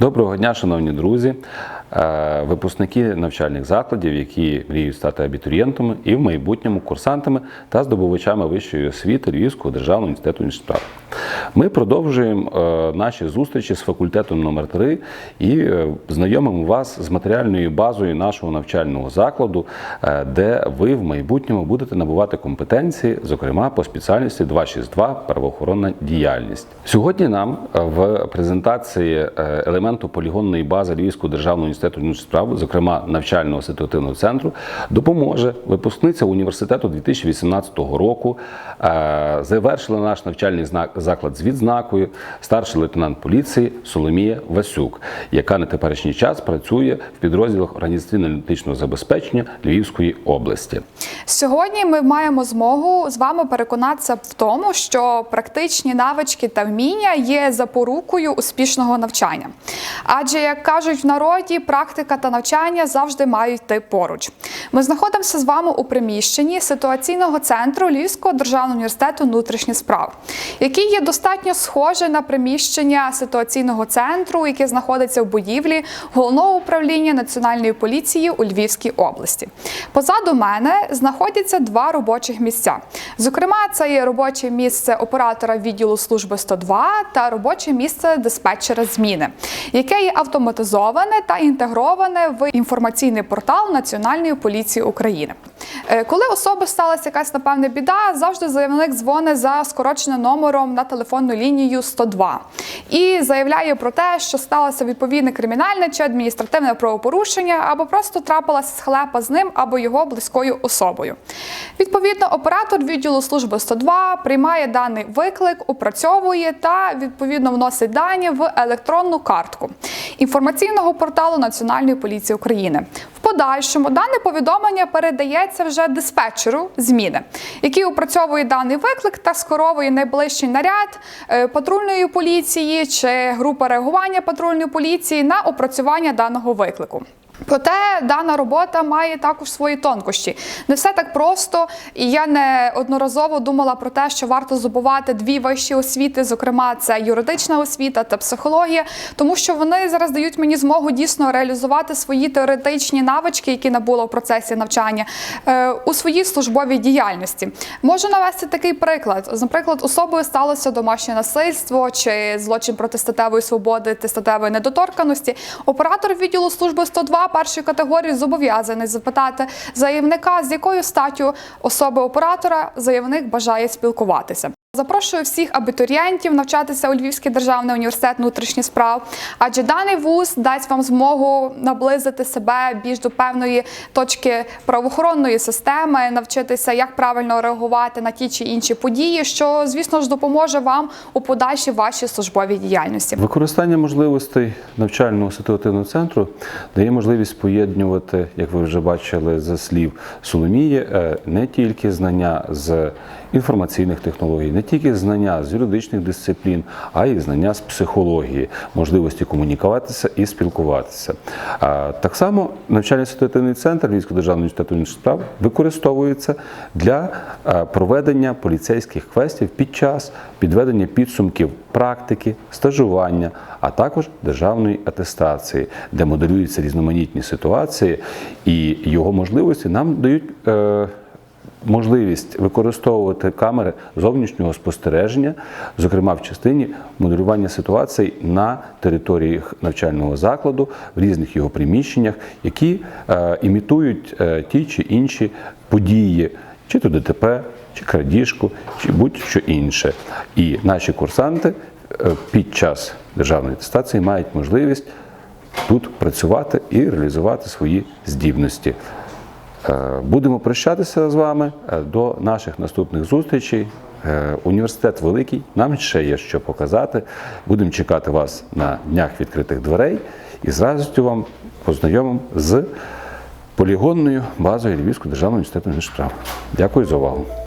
Доброго дня, шановні друзі, Е, випускники навчальних закладів, які мріють стати абітурієнтами і в майбутньому курсантами та здобувачами вищої освіти Львівського державного університету справ. Ми продовжуємо е, наші зустрічі з факультетом номер 3 і е, знайомимо вас з матеріальною базою нашого навчального закладу, е, де ви в майбутньому будете набувати компетенції, зокрема по спеціальності 262 правоохоронна діяльність. Сьогодні нам в презентації елементу полігонної бази Львівського державного університету внутрішніх справ, зокрема навчального ситуативного центру, допоможе випускниця університету 2018 року. Завершила наш навчальний знак- заклад з відзнакою старший лейтенант поліції Соломія Васюк, яка на теперішній час працює в підрозділах організаційно-аналітичного забезпечення Львівської області. Сьогодні ми маємо змогу з вами переконатися в тому, що практичні навички та вміння є запорукою успішного навчання. Адже, як кажуть в народі, практика та навчання завжди мають йти поруч. Ми знаходимося з вами у приміщенні ситуаційного центру Львівського державного університету внутрішніх справ, який є достатньо схоже на приміщення ситуаційного центру, яке знаходиться в будівлі головного управління національної поліції у Львівській області. Позаду мене знаходяться два робочих місця. Зокрема, це є робоче місце оператора відділу служби 102 та робоче місце диспетчера зміни, яке є автоматизоване та інтегроване в інформаційний портал Національної поліції України. Е, Коли особи сталася якась напевне біда, завжди заявник дзвонить за скороченим номером на телефонну лінію 102 і заявляє про те, що сталося відповідне кримінальне чи адміністративне правопорушення, або просто трапилася схлепа з ним або його близькою особою. Відповідно, оператор відділу служби 102 приймає даний виклик, опрацьовує та відповідно вносить дані в електронну картку інформаційного порталу Національної поліції України. Подальшому дане повідомлення передається вже диспетчеру зміни, який опрацьовує даний виклик та скоровує найближчий наряд е, патрульної поліції чи група реагування патрульної поліції на опрацювання даного виклику. Проте дана робота має також свої тонкощі. Не все так просто, і я неодноразово думала про те, що варто здобувати дві вищі освіти, зокрема, це юридична освіта та психологія, тому що вони зараз дають мені змогу дійсно реалізувати свої теоретичні навички, які набула в процесі навчання е, у своїй службовій діяльності. Можу навести такий приклад. Наприклад, особою сталося домашнє насильство чи злочин проти статевої свободи та статевої недоторканості. Оператор відділу служби 102 першої категорії зобов'язаний запитати заявника, з якою статтю особи оператора заявник бажає спілкуватися. Запрошую всіх абітурієнтів навчатися у Львівський державний університет внутрішніх справ, адже даний вуз дасть вам змогу наблизити себе більш до певної точки правоохоронної системи, навчитися, як правильно реагувати на ті чи інші події, що, звісно ж, допоможе вам у подальшій вашій службовій діяльності. Використання можливостей навчального ситуативного центру дає можливість поєднувати, як ви вже бачили за слів Соломії, е, не тільки знання з інформаційних технологій, не тільки знання з юридичних дисциплін, а й знання з психології, можливості комунікуватися і спілкуватися. Так само навчальний ситуативний центр Львівського державного університету справ використовується для е, проведення поліцейських квестів під час підведення підсумків практики, стажування, а також державної атестації, де моделюються різноманітні ситуації, і його можливості нам дають. Можливість використовувати камери зовнішнього спостереження, зокрема в частині моделювання ситуацій на території навчального закладу в різних його приміщеннях, які е, імітують е, ті чи інші події, чи то ДТП, чи крадіжку, чи будь-що інше. І наші курсанти е, під час державної атестації мають можливість тут працювати і реалізувати свої здібності. Е, Будемо прощатися з вами е, до наших наступних зустрічей. Е, Університет великий, нам ще є що показати. Будемо чекати вас на днях відкритих дверей і з радістю вам познайомимо з полігонною базою Львівського державного університету справ. Дякую за увагу.